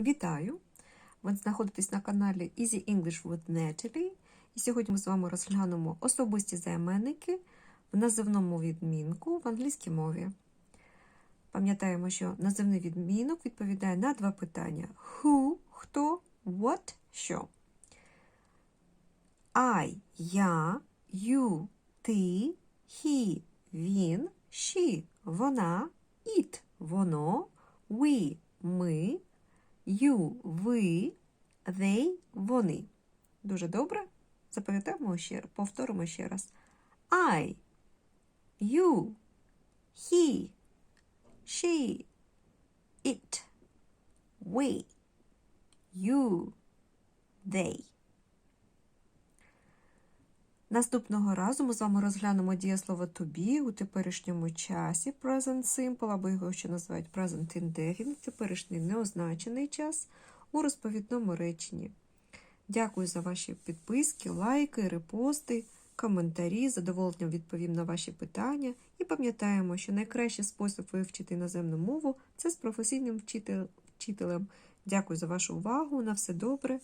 Вітаю! Ви знаходитесь на каналі Easy English with Natalie. І сьогодні ми з вами розглянемо особисті займенники в називному відмінку в англійській мові. Пам'ятаємо, що називний відмінок відповідає на два питання: who, хто, what, що. I, я, you, ти, he, він, she, вона, it, воно, we, ми, you, ви, they, вони. Дуже добре. Запам'ятаємо ще, повторимо ще раз. I, you, he, she, it, we, you, they. Наступного разу ми з вами розглянемо дієслово to be у теперішньому часі present simple, або його ще називають present indefinite, теперішній неозначений час у розповідному реченні. Дякую за ваші підписки, лайки, репости, коментарі. Задоволенням відповім на ваші питання. І пам'ятаємо, що найкращий спосіб вивчити іноземну мову це з професійним вчителем. Дякую за вашу увагу. На все добре.